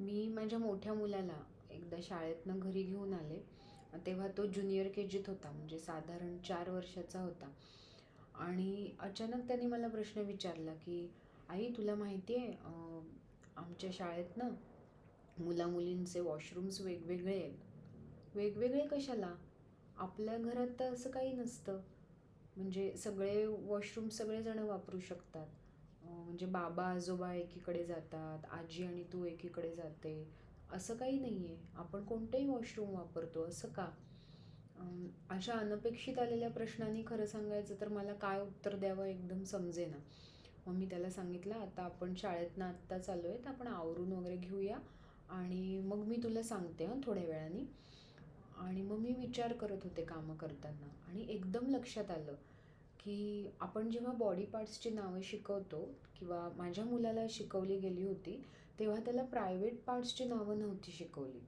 मी माझ्या मोठ्या मुलाला एकदा शाळेतनं घरी घेऊन आले. तेव्हा तो ज्युनियर के जीत होता म्हणजे साधारण चार वर्षाचा होता. आणि अचानक त्याने मला प्रश्न विचारला की आई तुला माहिती आहे आमच्या शाळेत ना मुलामुलींचे वॉशरूम्स वेगवेगळे आहेत. वेगवेगळे कशाला? आपल्या घरात तर असं काही नसतं. म्हणजे सगळे वॉशरूम सगळेजणं वापरू शकतात. म्हणजे बाबा आजोबा एकीकडे जातात आजी आणि तू एकीकडे जाते असं काही नाही आहे आपण कोणतंही वॉशरूम वापरतो असं का? अशा अनपेक्षित आलेल्या प्रश्नांनी खरं सांगायचं तर मला काय उत्तर द्यावं एकदम समजेना. मग मी त्याला सांगितलं आता आपण शाळेतनं आत्ता चालू आहे तर आपण आवरून वगैरे घेऊया आणि मग मी तुला सांगते हां थोड्या वेळाने. आणि मग मी विचार करत होते कामं करताना आणि एकदम लक्षात आलं की आपण जेव्हा बॉडी पार्ट्सची नावं शिकवतो किंवा माझ्या मुलाला शिकवली गेली होती तेव्हा त्याला प्रायव्हेट पार्ट्सची नावं नव्हती शिकवली.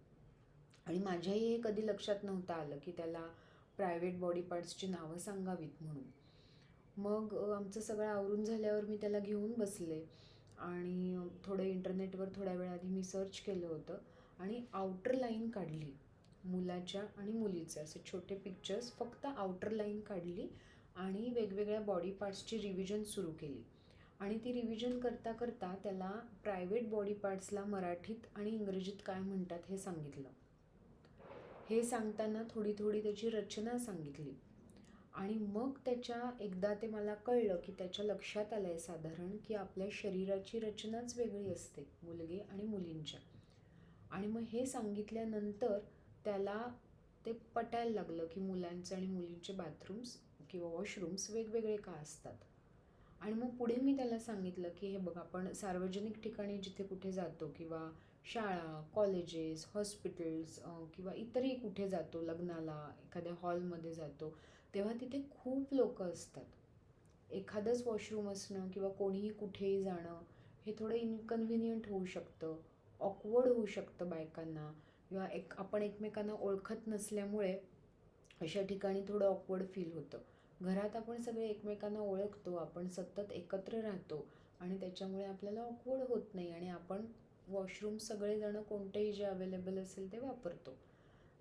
आणि माझ्याही हे कधी लक्षात नव्हतं आलं की त्याला प्रायव्हेट बॉडी पार्ट्सची नावं सांगावीत म्हणून. मग आमचं सगळं आवरून झाल्यावर मी त्याला घेऊन बसले. आणि थोडं इंटरनेटवर थोड्या वेळ आधी मी सर्च केलं होतं आणि आउटर लाईन काढली. मुलाच्या आणि मुलीचे असे छोटे पिक्चर्स फक्त आउटर लाईन काढली आणि वेगवेगळ्या बॉडी पार्ट्सची रिव्हिजन सुरू केली. आणि ती रिव्हिजन करता करता त्याला प्रायव्हेट बॉडी पार्ट्सला मराठीत आणि इंग्रजीत काय म्हणतात हे सांगितलं. हे सांगताना थोडी थोडी त्याची रचना सांगितली. आणि मग त्याच्या एकदा ते मला कळलं की त्याच्या लक्षात आलं आहे साधारण की आपल्या शरीराची रचनाच वेगळी असते मुलगे आणि मुलींच्या. आणि मग हे सांगितल्यानंतर त्याला ते पटायला लागलं की मुलांचे आणि मुलींचे बाथरूम्स किंवा वॉशरूम्स वेगवेगळे का असतात? आणि मग पुढे मी त्याला सांगितलं की हे बघ आपण सार्वजनिक ठिकाणी जिथे कुठे जातो किंवा शाळा कॉलेजेस हॉस्पिटल्स किंवा इतरही कुठे जातो लग्नाला एखाद्या हॉलमध्ये जातो तेव्हा तिथे खूप लोक असतात. एखादंच वॉशरूम असणं किंवा कोणीही कुठेही जाणं हे थोडं इनकन्व्हिनियंट होऊ शकतं ऑकवर्ड होऊ शकतं बायकांना किंवा एक आपण एकमेकांना ओळखत नसल्यामुळे अशा ठिकाणी थोडं ऑकवर्ड फील होतं. घरात आपण सगळे एकमेकांना ओळखतो आपण सतत एकत्र राहतो आणि त्याच्यामुळे आपल्याला ऑकवर्ड होत नाही आणि आपण वॉशरूम सगळेजणं कोणतेही जे अवेलेबल असेल ते वापरतो.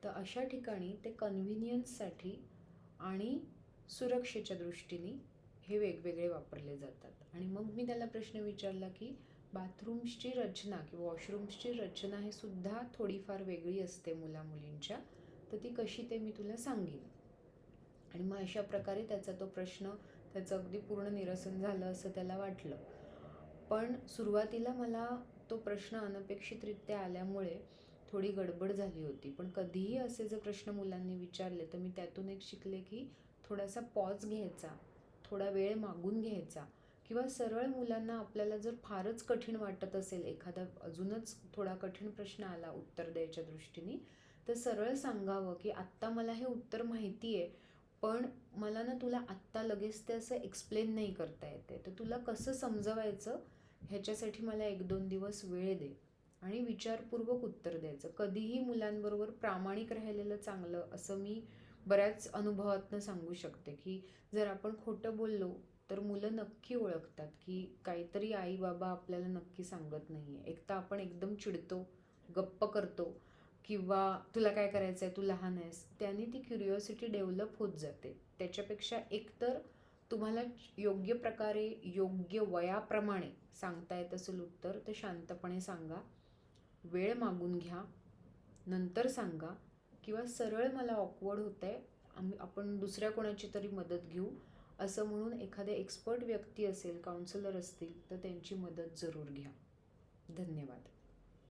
तर अशा ठिकाणी ते कन्व्हिनियन्ससाठी आणि सुरक्षेच्या दृष्टीने हे वेगवेगळे वापरले जातात. आणि मग मी त्याला प्रश्न विचारला की बाथरूम्सची रचना किंवा वॉशरूम्सची रचना हे सुद्धा थोडीफार वेगळी असते मुलामुलींच्या तर ती कशी ते मी तुला सांगेन. आणि मग अशा प्रकारे त्याचा तो प्रश्न त्याचं अगदी पूर्ण निरसन झालं असं त्याला वाटलं. पण सुरुवातीला मला तो प्रश्न अनपेक्षितरित्या आल्यामुळे थोडी गडबड झाली होती. पण कधीही असे जर प्रश्न मुलांनी विचारले तर मी त्यातून एक शिकले की थोडासा पॉज घ्यायचा थोडा वेळ मागून घ्यायचा किंवा सरळ मुलांना आपल्याला जर फारच कठीण वाटत असेल एखादा अजूनच थोडा कठीण प्रश्न आला उत्तर द्यायच्या दृष्टीने तर सरळ सांगावं की आत्ता मला हे उत्तर माहिती आहे पण मला ना तुला आत्ता लगेच ते असं एक्सप्लेन नाही करता येते. तर तुला कसं समजवायचं ह्याच्यासाठी मला एक दोन दिवस वेळ दे आणि विचारपूर्वक उत्तर द्यायचं. कधीही मुलांबरोबर प्रामाणिक राहिलेलं चांगलं असं मी बऱ्याच अनुभवातनं सांगू शकते की जर आपण खोटं बोललो तर मुलं नक्की ओळखतात की काहीतरी आई बाबा आपल्याला नक्की सांगत नाही आहे एक तर आपण एकदम चिडतो गप्प करतो किंवा तुला काय करायचं आहे तू लहान आहेस त्याने ती क्युरिओसिटी डेव्हलप होत जाते. त्याच्यापेक्षा एकतर तुम्हाला योग्य प्रकारे योग्य वयाप्रमाणे सांगता येत असेल उत्तर तर शांतपणे सांगा. वेळ मागून घ्या. नंतर सांगा. किंवा सरळ मला ऑकवर्ड होतं आहे आम्ही आपण दुसऱ्या कोणाची तरी मदत घेऊ. असं म्हणून एखादे एक्सपर्ट व्यक्ती असेल काउन्सिलर असतील तर त्यांची मदत जरूर घ्या. धन्यवाद.